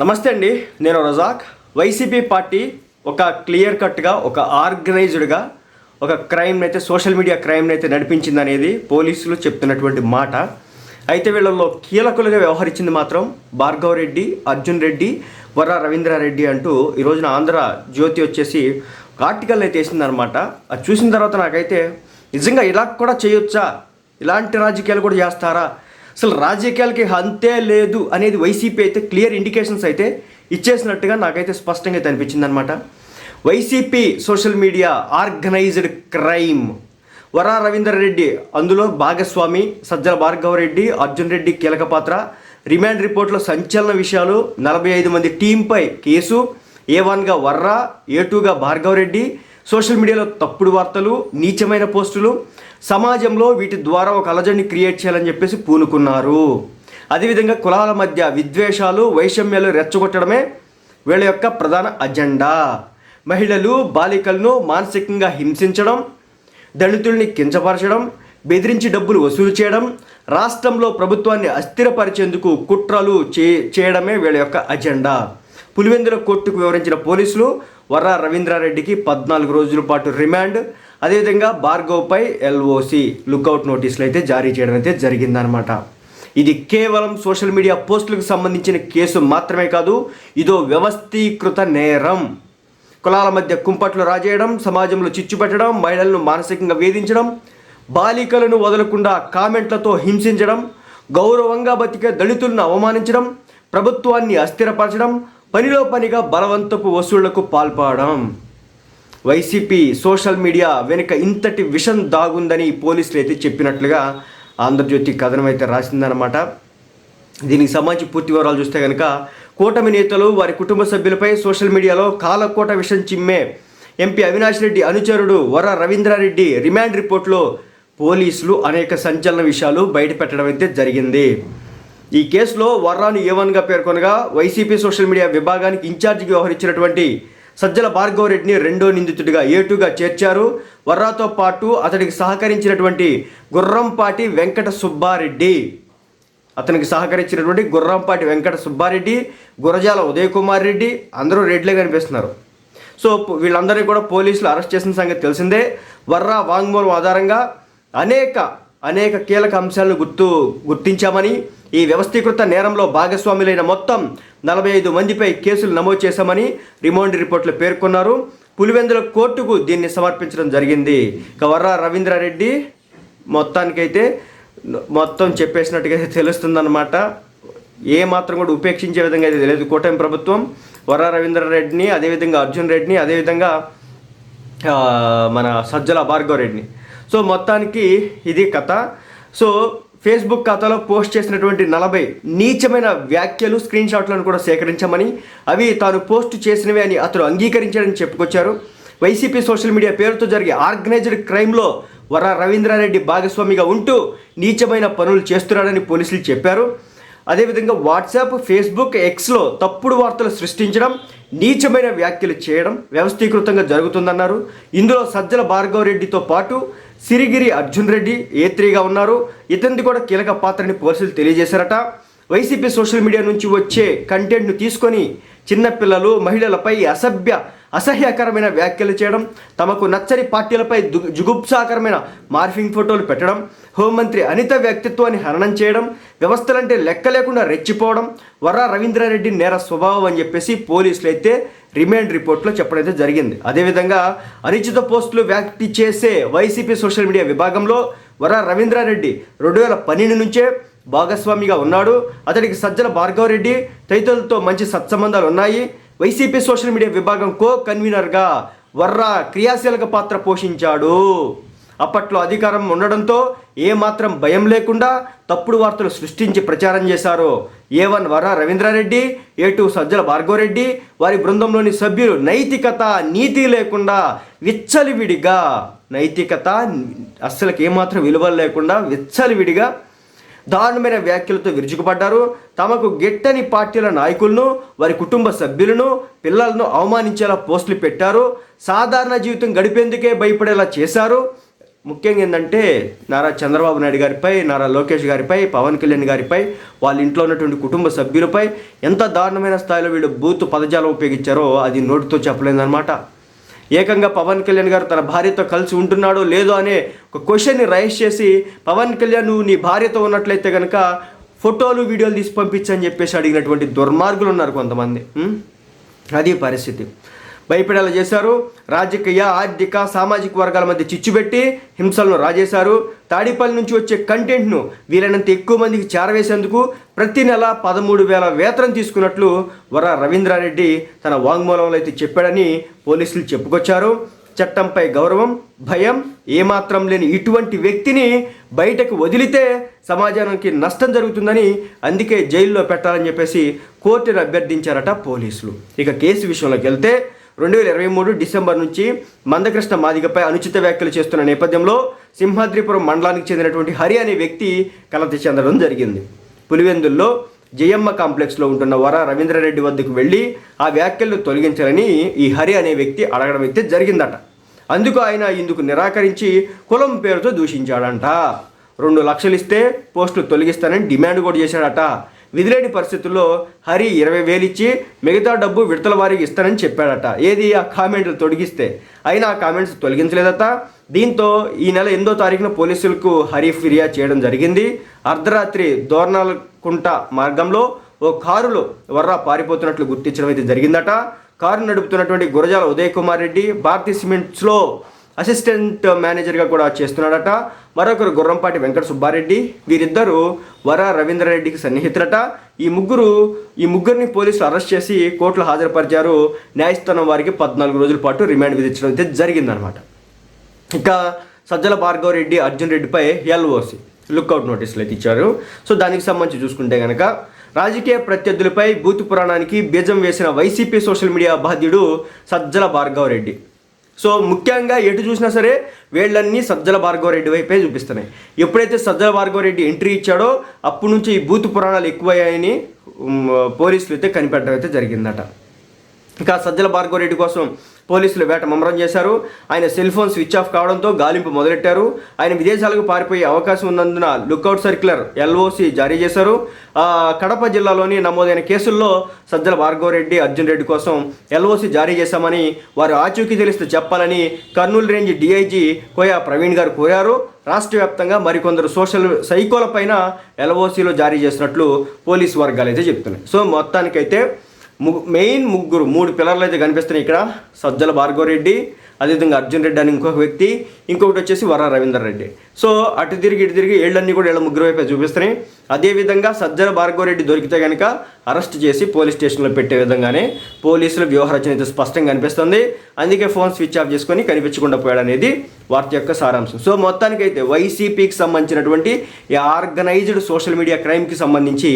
నమస్తే అండి నేను రజాక్. వైసీపీ పార్టీ ఒక క్లియర్ కట్గా ఒక ఆర్గనైజ్డ్గా ఒక క్రైమ్ని అయితే సోషల్ మీడియా క్రైమ్ని అయితే నడిపించింది అనేది పోలీసులు చెప్తున్నటువంటి మాట. అయితే వీళ్ళలో కీలకులుగా వ్యవహరించింది మాత్రం భార్గవ్ రెడ్డి అర్జున్ రెడ్డి వర రవీంద్రారెడ్డి అంటూ ఈ రోజున ఆంధ్ర జ్యోతి వచ్చేసి ఒక ఆర్టికల్ అయితే వేసిందనమాట అది చూసిన తర్వాత నాకైతే నిజంగా ఇలా కూడా చేయొచ్చా? ఇలాంటి రాజకీయాలు కూడా చేస్తారా? అసలు రాజకీయాలకి అంతే లేదు అనేది వైసీపీ అయితే క్లియర్ ఇండికేషన్స్ అయితే ఇచ్చేసినట్టుగా నాకైతే స్పష్టంగా అయితే అనిపించింది అనమాట YCP social media organised crime. Varra Ravinder Reddy అందులో భాగస్వామి సజ్జల భార్గవ రెడ్డి అర్జున్ రెడ్డి కీలక పాత్ర. రిమాండ్ రిపోర్ట్లో సంచలన విషయాలు నలభై ఐదు మంది టీంపై కేసు ఏ వన్గా వర్రా ఏ టూగా భార్గవరెడ్డి సోషల్ మీడియాలో తప్పుడు వార్తలు నీచమైన పోస్టులు. సమాజంలో వీటి ద్వారా ఒక అలజడిని క్రియేట్ చేయాలని చెప్పేసి పూనుకున్నారు. అదేవిధంగా కులాల మధ్య విద్వేషాలు వైషమ్యాలు రెచ్చగొట్టడమే వీళ్ళ యొక్క ప్రధాన అజెండా. మహిళలు బాలికలను మానసికంగా హింసించడం దళితుల్ని కించపరచడం బెదిరించి డబ్బులు వసూలు చేయడం రాష్ట్రంలో ప్రభుత్వాన్ని అస్థిరపరిచేందుకు కుట్రలు చే చేయడమే వీళ్ళ యొక్క అజెండా. పులివెందుల కోర్టుకు వివరించిన పోలీసులు వర్రా రవీంద్రారెడ్డికి పద్నాలుగు రోజుల పాటు రిమాండ్. అదేవిధంగా భార్గవ్పై ఎల్ఓసి లుక్అవుట్ నోటీసులు అయితే జారీ చేయడం అయితే జరిగిందనమాట ఇది కేవలం సోషల్ మీడియా పోస్టులకు సంబంధించిన కేసు మాత్రమే కాదు ఇదో వ్యవస్థీకృత నేరం. కులాల మధ్య కుంపట్లు రాజేయడం సమాజంలో చిచ్చు పెట్టడం మహిళలను మానసికంగా వేధించడం బాలికలను వదలకుండా కామెంట్లతో హింసించడం గౌరవంగా బతికే దళితులను అవమానించడం ప్రభుత్వాన్ని అస్థిరపరచడం పనిలో పనిగా బలవంతపు వసూళ్ళకు పాల్పడడం. వైసీపీ సోషల్ మీడియా వెనుక ఇంతటి విషం దాగుందని పోలీసులు అయితే చెప్పినట్లుగా ఆంధ్రజ్యోతి కథనం అయితే రాసిందనమాట దీనికి సంబంధించి పూర్తి వివరాలు చూస్తే కనుక కూటమి నేతలు వారి కుటుంబ సభ్యులపై సోషల్ మీడియాలో కాలకోట విషం చిమ్మే ఎంపీ అవినాష్ రెడ్డి అనుచరుడు వర రవీంద్రారెడ్డి రిమాండ్ రిపోర్ట్లో పోలీసులు అనేక సంచలన విషయాలు బయటపెట్టడం అయితే జరిగింది. ఈ కేసులో వర్రాను ఏవన్గా పేర్కొనగా వైసీపీ సోషల్ మీడియా విభాగానికి ఇన్ఛార్జిగా వ్యవహరించినటువంటి సజ్జల భార్గవరెడ్డిని రెండో నిందితుడిగా ఏటుగా చేర్చారు. వర్రాతో పాటు అతడికి సహకరించినటువంటి గుర్రంపాటి వెంకట సుబ్బారెడ్డి. అతనికి సహకరించినటువంటి గుర్రంపాటి వెంకట సుబ్బారెడ్డి గురజాల ఉదయ్ కుమార్ రెడ్డి అందరూ రెడ్లే కనిపిస్తున్నారు సో వీళ్ళందరినీ కూడా పోలీసులు అరెస్ట్ చేసిన సంగతి తెలిసిందే. వర్రా వాంగ్మూలం ఆధారంగా అనేక అనేక కీలక అంశాలను గుర్తు గుర్తించామని ఈ వ్యవస్థీకృత నేరంలో భాగస్వాములైన మొత్తం నలభై ఐదు మందిపై కేసులు నమోదు చేశామని రిమాండ్ రిపోర్ట్లో పేర్కొన్నారు. పులివెందుల కోర్టుకు దీన్ని సమర్పించడం జరిగింది. ఇక వర్రా రవీంద్రారెడ్డి మొత్తానికైతే మొత్తం చెప్పేసినట్టుగా అయితే తెలుస్తుందన్నమాట. ఏ మాత్రం కూడా ఉపేక్షించే విధంగా అయితే తెలియదు. కూటమి ప్రభుత్వం వర్రా రవీంద్రారెడ్డిని అదేవిధంగా అర్జున్ రెడ్డిని అదేవిధంగా మన సజ్జల భార్గవ రెడ్డిని. సో మొత్తానికి ఇది కథ. సో ఫేస్బుక్ ఖాతాలో పోస్ట్ చేసినటువంటి నలభై నీచమైన వ్యాఖ్యలు స్క్రీన్ షాట్లను కూడా సేకరించామని అవి తాను పోస్ట్ చేసినవి అని అతను అంగీకరించాడని చెప్పుకొచ్చారు. వైసీపీ సోషల్ మీడియా పేరుతో జరిగే ఆర్గనైజ్డ్ క్రైమ్లో వర రవీంద్రారెడ్డి భాగస్వామిగా ఉంటూ నీచమైన పనులు చేస్తున్నాడని పోలీసులు చెప్పారు. అదేవిధంగా వాట్సాప్ ఫేస్బుక్ ఎక్స్లో తప్పుడు వార్తలు సృష్టించడం నీచమైన వ్యాఖ్యలు చేయడం వ్యవస్థీకృతంగా జరుగుతుందన్నారు. ఇందులో సజ్జల భార్గవ రెడ్డితో పాటు సిరిగిరి అర్జున్ రెడ్డి ఏ త్రీగా ఉన్నారు. ఇతనిది కూడా కీలక పాత్రని పోలీసులు తెలియజేశారట. వైసీపీ సోషల్ మీడియా నుంచి వచ్చే కంటెంట్ను తీసుకొని చిన్నపిల్లలు మహిళలపై అసభ్య అసహ్యకరమైన వ్యాఖ్యలు చేయడం తమకు నచ్చని పార్టీలపై జుగుప్సాకరమైన మార్ఫింగ్ ఫోటోలు పెట్టడం హోంమంత్రి అనిత వ్యక్తిత్వాన్ని హననం చేయడం వ్యవస్థలంటే లెక్క లేకుండా రెచ్చిపోవడం వర్రా రవీంద్రారెడ్డి నేర స్వభావం అని చెప్పేసి పోలీసులు అయితే రిమైండ్ రిపోర్ట్లో చెప్పడం అయితే జరిగింది. అదేవిధంగా అనుచిత పోస్టులు వ్యాప్తి చేసే వైసీపీ సోషల్ మీడియా విభాగంలో వర రవీంద్రారెడ్డి రెండు వేల పన్నెండు నుంచే భాగస్వామిగా ఉన్నాడు. అతడికి సజ్జల భార్గవరెడ్డి తదితరులతో మంచి సత్సంబంధాలు ఉన్నాయి. వైసీపీ సోషల్ మీడియా విభాగం కో కన్వీనర్గా వర్రా క్రియాశీలక పాత్ర పోషించాడు. అప్పట్లో అధికారం ఉండడంతో ఏమాత్రం భయం లేకుండా తప్పుడు వార్తలు సృష్టించి ప్రచారం చేశారు. A one Varra Ravindra Reddy A two Sajjala Bhargava Reddy వారి బృందంలోని సభ్యులు నైతికత నీతి లేకుండా విచ్చలివిడిగా నైతికత అస్సలకి ఏమాత్రం విలువలు లేకుండా విచ్చలివిడిగా దారుణమైన వ్యాఖ్యలతో విరుచుకుపడ్డారు. తమకు గిట్టని పార్టీల నాయకులను వారి కుటుంబ సభ్యులను పిల్లలను అవమానించేలా పోస్టులు పెట్టారు. సాధారణ జీవితం గడిపేందుకే భయపడేలా చేశారు. ముఖ్యంగా ఏంటంటే నారా చంద్రబాబు నాయుడు గారిపై నారా లోకేష్ గారిపై పవన్ కళ్యాణ్ గారిపై వాళ్ళ ఇంట్లో ఉన్నటువంటి కుటుంబ సభ్యులపై ఎంత దారుణమైన స్థాయిలో వీళ్ళు బూత్ పదజాలం ఉపయోగించారో అది నోటితో చెప్పలేదన్నమాట. ఏకంగా పవన్ కళ్యాణ్ గారు తన భార్యతో కలిసి ఉంటున్నాడో లేదో అనే ఒక క్వశ్చన్ని రైజ్ చేసి పవన్ కళ్యాణ్ నువ్వు నీ భార్యతో ఉన్నట్లయితే కనుక ఫోటోలు వీడియోలు తీసి పంపించని చెప్పేసి అడిగినటువంటి దుర్మార్గులు ఉన్నారు కొంతమంది. అది పరిస్థితి. భయపడేలా చేశారు. రాజకీయ ఆర్థిక సామాజిక వర్గాల మధ్య చిచ్చుపెట్టి హింసలను రాజేశారు. తాడిపల్లి నుంచి వచ్చే కంటెంట్ను వీలైనంత ఎక్కువ మందికి చేరవేసేందుకు ప్రతి నెల పదమూడు వేల వేతనం తీసుకున్నట్లు వర రవీంద్రారెడ్డి తన వాంగ్మూలంలో అయితే చెప్పాడని పోలీసులు చెప్పుకొచ్చారు. చట్టంపై గౌరవం భయం ఏమాత్రం లేని ఇటువంటి వ్యక్తిని బయటకు వదిలితే సమాజానికి నష్టం జరుగుతుందని అందుకే జైల్లో పెట్టాలని చెప్పేసి కోర్టును అభ్యర్థించారట పోలీసులు. ఇక కేసు విషయంలోకి వెళ్తే రెండు వేల ఇరవై మూడు డిసెంబర్ నుంచి మందకృష్ణ మాదిగపై అనుచిత వ్యాఖ్యలు చేస్తున్న నేపథ్యంలో సింహాద్రిపురం మండలానికి చెందినటువంటి హరి అనే వ్యక్తి కలత చెందడం జరిగింది. పులివెందుల్లో జయమ్మ కాంప్లెక్స్లో ఉంటున్న వర రవీంద్రారెడ్డి వద్దకు వెళ్ళి ఆ వ్యాఖ్యలను తొలగించాలని ఈ హరి అనే వ్యక్తి అడగడం అయితే జరిగిందట. అందుకు ఆయన ఇందుకు నిరాకరించి కులం పేరుతో దూషించాడంట. రెండు లక్షలు ఇస్తే పోస్టులు తొలగిస్తానని డిమాండ్ కూడా చేశాడట. విధిలేని పరిస్థితుల్లో హరి ఇరవై వేలు ఇచ్చి మిగతా డబ్బు విడతల వారికి ఇస్తానని చెప్పాడట. ఏది ఆ కామెంట్లు తొలగిస్తే? అయినా ఆ కామెంట్స్ తొలగించలేదట. దీంతో ఈ నెల ఎనిమిదో తారీఖున పోలీసులకు హరి ఫిర్యాదు చేయడం జరిగింది. అర్ధరాత్రి దోర్నాలకుంట మార్గంలో ఓ కారులో వర్రా పారిపోతున్నట్లు గుర్తించడం అయితే జరిగిందట. కారు నడుపుతున్నటువంటి గురజాల ఉదయ్ కుమార్ రెడ్డి భారతీ సిమెంట్స్లో అసిస్టెంట్ మేనేజర్గా కూడా చేస్తున్నాడట. మరొకరు గుర్రంపాటి వెంకట సుబ్బారెడ్డి. వీరిద్దరూ వర రవీంద్రారెడ్డికి సన్నిహితులట. ఈ ముగ్గురు ఈ ముగ్గురిని పోలీసులు అరెస్ట్ చేసి కోర్టులో హాజరుపరిచారు. న్యాయస్థానం వారికి పద్నాలుగు రోజుల పాటు రిమాండ్ విధించడం అయితే జరిగిందనమాట ఇంకా సజ్జల భార్గవ రెడ్డి అర్జున్ రెడ్డిపై ఎల్ఓసి లుక్అవుట్ నోటీసులు అయితే ఇచ్చారు. సో దానికి సంబంధించి చూసుకుంటే కనుక రాజకీయ ప్రత్యర్థులపై బూతు పురాణానికి బీజం వేసిన వైసీపీ సోషల్ మీడియా బాధ్యుడు సజ్జల భార్గవ్ రెడ్డి. సో ముఖ్యంగా ఎటు చూసినా సరే వీళ్ళన్నీ సజ్జల భార్గవరెడ్డి వైపే చూపిస్తున్నాయి. ఎప్పుడైతే సజ్జల భార్గవరెడ్డి ఎంట్రీ ఇచ్చాడో అప్పటి నుంచి ఈ బూత్ పురాణాలు ఎక్కువయ్యాయని పోలీసులు అయితే కనిపెట్టడం అయితే జరిగిందట. ఇంకా సజ్జల భార్గవరెడ్డి కోసం పోలీసులు వేట ముమ్మరం చేశారు. ఆయన సెల్ ఫోన్ స్విచ్ ఆఫ్ కావడంతో గాలింపు మొదలెట్టారు. ఆయన విదేశాలకు పారిపోయే అవకాశం ఉన్నందున లుక్అవుట్ సర్క్యులర్ ఎల్ఓసి జారీ చేశారు. కడప జిల్లాలోని నమోదైన కేసుల్లో సజ్జల భార్గవరెడ్డి అర్జున్ రెడ్డి కోసం ఎల్ఓసి జారీ చేశామని వారు ఆచూకీ తెలిస్తే చెప్పాలని కర్నూలు రేంజ్ డిఐజీ కోయా ప్రవీణ్ గారు కోరారు. రాష్ట్ర వ్యాప్తంగా మరికొందరు సోషల్ సైకోల పైన ఎల్ఓసీలో జారీ చేసినట్లు పోలీసు వర్గాలు అయితే చెప్తున్నాయి. సో మొత్తానికైతే మెయిన్ ముగ్గురు మూడు పిల్లర్లు అయితే కనిపిస్తున్నాయి ఇక్కడ. సజ్జల భార్గవరెడ్డి అదేవిధంగా అర్జున్ రెడ్డి అని ఇంకొక వ్యక్తి ఇంకొకటి వచ్చేసి వర రవీందర్ రెడ్డి. సో అటు తిరిగి ఇటు తిరిగి ఏళ్ళన్నీ కూడా వీళ్ళ ముగ్గురు వైపే చూపిస్తున్నాయి. అదేవిధంగా సజ్జల భార్గవ రెడ్డి దొరికితే కనుక అరెస్ట్ చేసి పోలీస్ స్టేషన్లో పెట్టే విధంగానే పోలీసుల వ్యూహరచన అయితే స్పష్టంగా కనిపిస్తుంది. అందుకే ఫోన్ స్విచ్ ఆఫ్ చేసుకొని కనిపించకుండా పోయాడు అనేది వార్త యొక్క సారాంశం. సో మొత్తానికైతే వైసీపీకి సంబంధించినటువంటి ఈ ఆర్గనైజ్డ్ సోషల్ మీడియా క్రైమ్కి సంబంధించి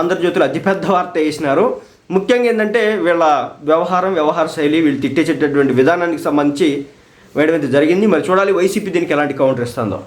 ఆంధ్రజ్యోతిలో అతిపెద్ద వార్త వేసినారు. ముఖ్యంగా ఏంటంటే వీళ్ళ వ్యవహారం వ్యవహార శైలి వీళ్ళు తిట్టేసేటటువంటి విధానానికి సంబంధించి వేయడం అయితే జరిగింది. మరి చూడాలి వైసీపీ దీనికి ఎలాంటి కౌంటర్ ఇస్తుందో.